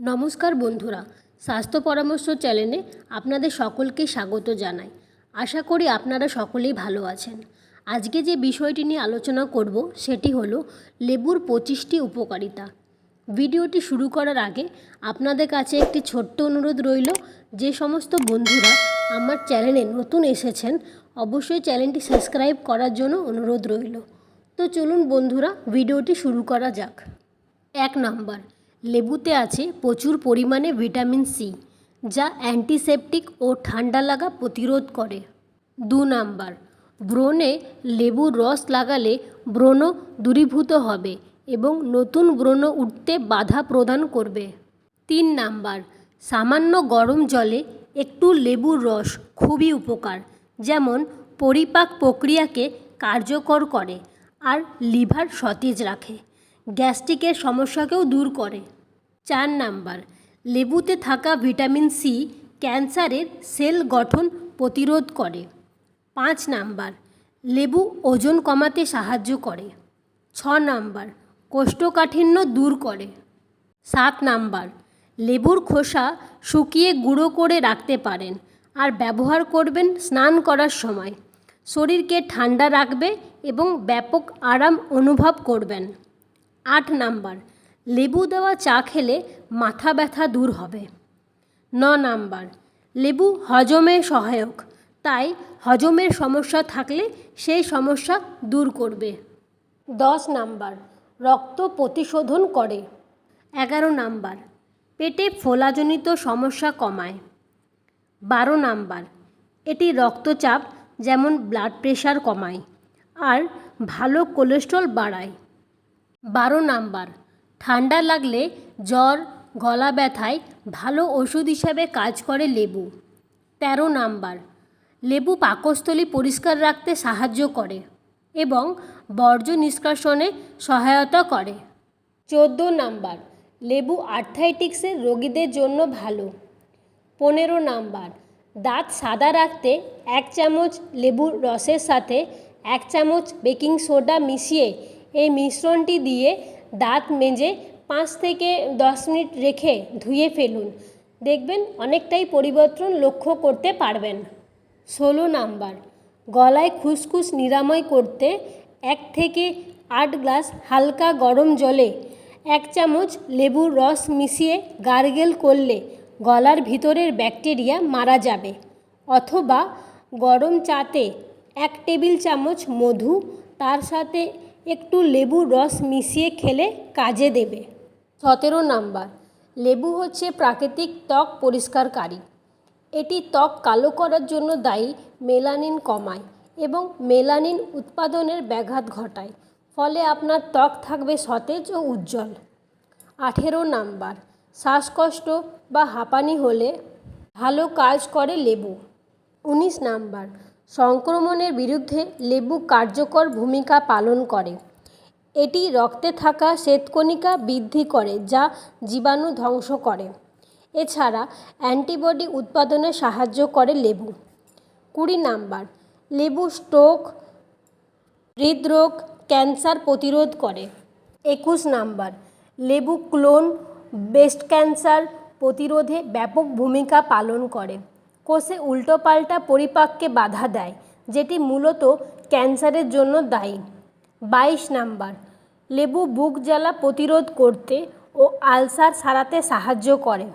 নমস্কার বন্ধুরা, স্বাস্থ্য পরামর্শ চ্যানেলে আপনাদের সকলকে স্বাগত জানাই। আশা করি আপনারা সকলেই ভালো আছেন। আজকে যে বিষয়টি নিয়ে আলোচনা করব, সেটি হলো লেবুর পঁচিশটি উপকারিতা। ভিডিওটি শুরু করার আগে আপনাদের কাছে একটি ছোট্ট অনুরোধ রইল, যে সমস্ত বন্ধুরা আমার চ্যানেলে নতুন এসেছেন, অবশ্যই চ্যানেলটি সাবস্ক্রাইব করার জন্য অনুরোধ রইল। তো চলুন বন্ধুরা, ভিডিওটি শুরু করা যাক। এক নাম্বার লেবুতে আছে প্রচুর পরিমাণে ভিটামিন সি, যা অ্যান্টিসেপটিক ও ঠান্ডা লাগা প্রতিরোধ করে। দু নাম্বার, ব্রণে লেবুর রস লাগালে ব্রণ দূরীভূত হবে এবং নতুন ব্রণ উঠতে বাধা প্রদান করবে। তিন নাম্বার, সামান্য গরম জলে একটু লেবুর রস খুবই উপকার, যেমন পরিপাক প্রক্রিয়াকে কার্যকর করে আর লিভার সতেজ রাখে। গ্যাস্ট্রিকের সমস্যাকেও দূর করে। চার নাম্বার, লেবুতে থাকা ভিটামিন সি ক্যান্সারের সেল গঠন প্রতিরোধ করে। পাঁচ নাম্বার, লেবু ওজন কমাতে সাহায্য করে। ছ নাম্বার, কোষ্ঠকাঠিন্য দূর করে। সাত নাম্বার, লেবুর খোসা শুকিয়ে গুঁড়ো করে রাখতে পারেন আর ব্যবহার করবেন স্নান করার সময়। শরীরকে ঠান্ডা রাখবে এবং ব্যাপক আরাম অনুভব করবেন। আট নাম্বার, লেবু দেওয়া চা খেলে মাথা ব্যথা দূর হবে। ন নাম্বার, লেবু হজমে সহায়ক, তাই হজমের সমস্যা থাকলে সেই সমস্যা দূর করবে। দশ নাম্বার, রক্ত প্রতিশোধন করে। এগারো নাম্বার, পেটে ফোলাজনিত সমস্যা কমায়। বারো নাম্বার, এটি রক্তচাপ, যেমন ব্লাড প্রেশার কমায়, আর ভালো কোলেস্ট্রল বাড়ায়। বারো নাম্বার, ঠান্ডা লাগলে জ্বর, গলা ব্যথায় ভালো ওষুধ হিসাবে কাজ করে লেবু। তেরো নাম্বার, লেবু পাকস্থলী পরিষ্কার রাখতে সাহায্য করে এবং বর্জ্য নিষ্কাশনে সহায়তা করে। চোদ্দ নাম্বার, লেবু আর্থাইটিক্সের রোগীদের জন্য ভালো। পনেরো নাম্বার, দাঁত সাদা রাখতে এক চামচ লেবুর রসের সাথে এক চামচ বেকিং সোডা মিশিয়ে এই মিশ্রণটি দিয়ে দাঁত মেজে পাঁচ থেকে দশ মিনিট রেখে ধুয়ে ফেলুন। দেখবেন অনেকটাই পরিবর্তন লক্ষ্য করতে পারবেন। ষোলো নাম্বার, গলায় খুসখুস নিরাময় করতে এক থেকে আট গ্লাস হালকা গরম জলে এক চামচ লেবুর রস মিশিয়ে গার্গেল করলে গলার ভিতরের ব্যাকটেরিয়া মারা যাবে। অথবা গরম চাতে এক টেবিল চামচ মধু, তার সাথে একটু লেবুর রস মিশিয়ে খেলে কাজে দেবে। সতেরো নাম্বার, লেবু হচ্ছে প্রাকৃতিক ত্বক পরিষ্কারকারী। এটি ত্বক কালো করার জন্য দায়ী মেলানিন কমায় এবং মেলানিন উৎপাদনের ব্যাঘাত ঘটায়, ফলে আপনার ত্বক থাকবে সতেজ ও উজ্জ্বল। আঠেরো নাম্বার, শ্বাসকষ্ট বা হাঁপানি হলে ভালো কাজ করে লেবু। উনিশ নাম্বার সংক্রমণের বিরুদ্ধে লেবু কার্যকর ভূমিকা পালন করে। এটি রক্তে থাকা শ্বেতকণিকা বৃদ্ধি করে যা জীবাণু ধ্বংস করে। এছাড়া অ্যান্টিবডি উৎপাদনে সাহায্য করে লেবু। কুড়ি নাম্বার, লেবু স্ট্রোক, হৃদরোগ, ক্যান্সার প্রতিরোধ করে। একুশ নাম্বার, লেবু ক্লোন, ব্রেস্ট ক্যান্সার প্রতিরোধে ব্যাপক ভূমিকা পালন করে। কোষে উল্টোপাল্টা পরিপাককে বাধা দেয়, যেটি মূলত ক্যান্সারের জন্য দায়ী। বাইশ নাম্বার, লেবু বুক জ্বালা প্রতিরোধ করতে ও আলসার সারাতে সাহায্য করে।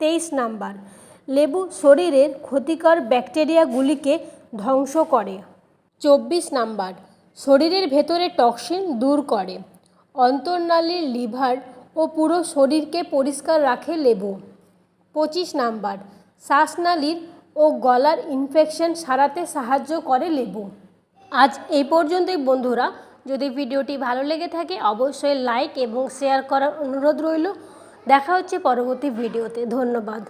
তেইশ নাম্বার, লেবু শরীরের ক্ষতিকর ব্যাকটেরিয়াগুলিকে ধ্বংস করে। চব্বিশ নাম্বার, শরীরের ভেতরে টক্সিন দূর করে। অন্তর্নালীর লিভার ও পুরো শরীরকে পরিষ্কার রাখে লেবু। পঁচিশ নাম্বার শ্বাসনালীর ও গলার ইনফেকশন সারাতে সাহায্য করে লেবু। আজ এই পর্যন্তই বন্ধুরা। যদি ভিডিওটি ভালো লেগে থাকে, অবশ্যই লাইক এবং শেয়ার করার অনুরোধ রইল। দেখা হচ্ছে পরবর্তী ভিডিওতে। ধন্যবাদ।